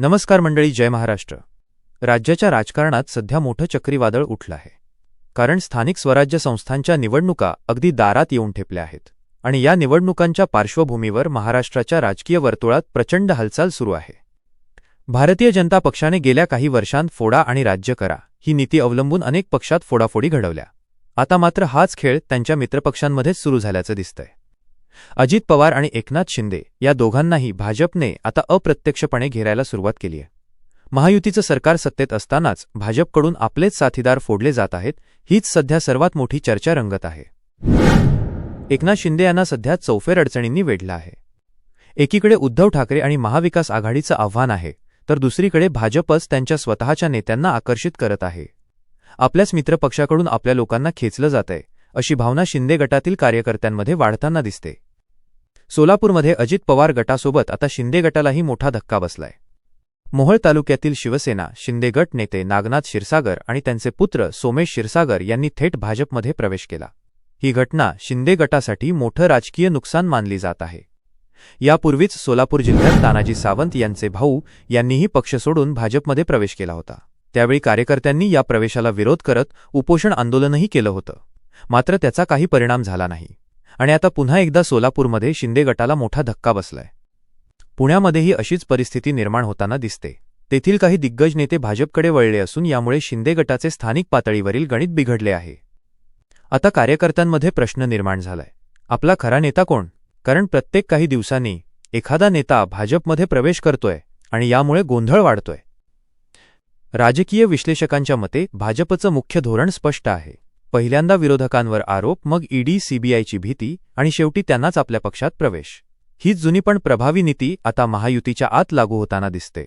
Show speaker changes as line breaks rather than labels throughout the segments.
नमस्कार मंडळी जय महाराष्ट्र. राज्याच्या राजकारणात सध्या मोठं चक्रीवादळ उठलं आहे. कारण स्थानिक स्वराज्य संस्थांच्या निवडणुका अगदी दारात येऊन ठेपल्या आहेत. आणि या निवडणुकांच्या पार्श्वभूमीवर महाराष्ट्राच्या राजकीय वर्तुळात प्रचंड हालचाल सुरू आहे. भारतीय जनता पक्षाने गेल्या काही वर्षांत फोडा आणि राज्य करा ही नीती अवलंबून अनेक पक्षात फोडाफोडी घडवल्या. आता मात्र हाच खेळ त्यांच्या मित्रपक्षांमध्येच सुरू झाल्याचं दिसतंय. अजित पवार आणि एकनाथ शिंदे या दोघांनाही भाजपने आता अप्रत्यक्षपणे घेरायला सुरुवात केली आहे महायुतीचं सरकार सत्तेत असतानाच भाजपकडून आपलेच साथीदार फोडले जात आहेत हीच सध्या सर्वात मोठी चर्चा रंगत आहे. एकनाथ शिंदे यांना सध्या चौफेर अडचणींनी वेढलं आहे. एकीकडे उद्धव ठाकरे आणि महाविकास आघाडीचं आव्हान आहे तर दुसरीकडे भाजपच त्यांच्या स्वतःच्या नेत्यांना आकर्षित करत आहे. आपल्याच मित्रपक्षाकडून आपल्या लोकांना खेचलं जातंय अशी भावना शिंदे गटातील कार्यकर्त्यांमध्ये वाढताना दिसते. सोलापूरमध्ये अजित पवार गटासोबत आता शिंदे गटालाही मोठा धक्का बसलाय. मोहोळ तालुक्यातील शिवसेना शिंदे गट नेते नागनाथ क्षीरसागर आणि त्यांचे पुत्र सोमेश क्षीरसागर यांनी थेट भाजपमध्ये प्रवेश केला. ही घटना शिंदे गटासाठी मोठं राजकीय नुकसान मानली जात आहे. यापूर्वीच सोलापूर जिल्ह्यात तानाजी सावंत यांचे भाऊ यांनीही पक्ष सोडून भाजपमध्ये प्रवेश केला होता. त्यावेळी कार्यकर्त्यांनी या प्रवेशाला विरोध करत उपोषण आंदोलनही केलं होतं. मात्र त्याचा काही परिणाम झाला नाही. आणि आता पुन्हा एकदा सोलापूरमध्ये शिंदे गटाला मोठा धक्का बसलाय. पुण्यामध्येही अशीच परिस्थिती निर्माण होताना दिसते. तेथील काही दिग्गज नेते भाजपकडे वळले असून यामुळे शिंदे गटाचे स्थानिक पातळीवरील गणित बिघडले आहे. आता कार्यकर्त्यांमध्ये प्रश्न निर्माण झालाय. आपला खरा नेता कोण? कारण प्रत्येक काही दिवसांनी एखादा नेता भाजपमध्ये प्रवेश करतोय आणि यामुळे गोंधळ वाढतोय. राजकीय विश्लेषकांच्या मते भाजपचं मुख्य धोरण स्पष्ट आहे. पहिल्यांदा विरोधकांवर आरोप मग ईडी सीबीआयची भीती आणि शेवटी त्यांनाच आपल्या पक्षात प्रवेश. हीच जुनी पण प्रभावी नीती आता महायुतीच्या आत लागू होताना दिसते.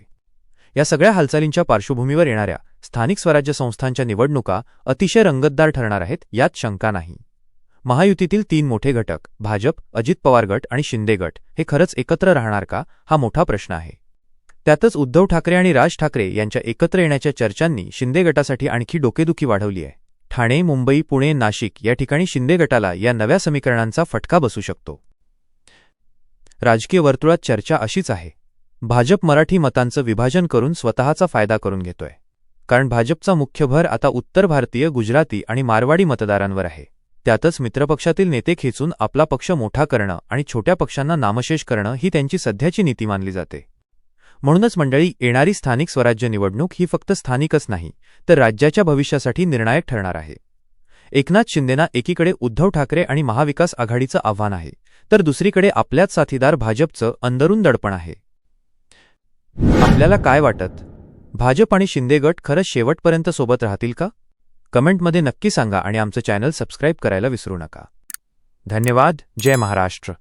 या सगळ्या हालचालींच्या पार्श्वभूमीवर येणाऱ्या स्थानिक स्वराज्य संस्थांच्या निवडणुका अतिशय रंगतदार ठरणार आहेत यात शंका नाही. महायुतीतील तीन मोठे घटक भाजप अजित पवार गट आणि शिंदे गट हे खरंच एकत्र राहणार का हा मोठा प्रश्न आहे. त्यातच उद्धव ठाकरे आणि राज ठाकरे यांच्या एकत्र येण्याच्या चर्चांनी शिंदे गटासाठी आणखी डोकेदुखी वाढवली आहे. ठाणे मुंबई पुणे नाशिक या ठिकाणी शिंदे गटाला या नव्या समीकरणांचा फटका बसू शकतो. राजकीय वर्तुळात चर्चा अशीच आहे. भाजप मराठी मतांचं विभाजन करून स्वतःचा फायदा करून घेतोय. कारण भाजपचा मुख्य भर आता उत्तर भारतीय गुजराती आणि मारवाडी मतदारांवर आहे. त्यातच मित्रपक्षातील नेते खेचून आपला पक्ष मोठा करणं आणि छोट्या पक्षांना नामशेष करणं ही त्यांची सध्याची नीती मानली जाते. म्हणूनच मंडळी येणारी स्थानिक स्वराज्य निवडणूक ही फक्त स्थानिकच नाही तर राज्याच्या भविष्यासाठी निर्णायक ठरणार आहे. एकनाथ शिंदेना एकीकडे उद्धव ठाकरे आणि महाविकास आघाडीचं आव्हान आहे तर दुसरीकडे आपल्याच साथीदार भाजपचं अंदरून दडपण आहे. आपल्याला काय वाटत? भाजप आणि शिंदे गट खरंच शेवटपर्यंत सोबत राहतील का? कमेंटमध्ये नक्की सांगा आणि आमचं चॅनल सबस्क्राईब करायला विसरू नका. धन्यवाद. जय महाराष्ट्र.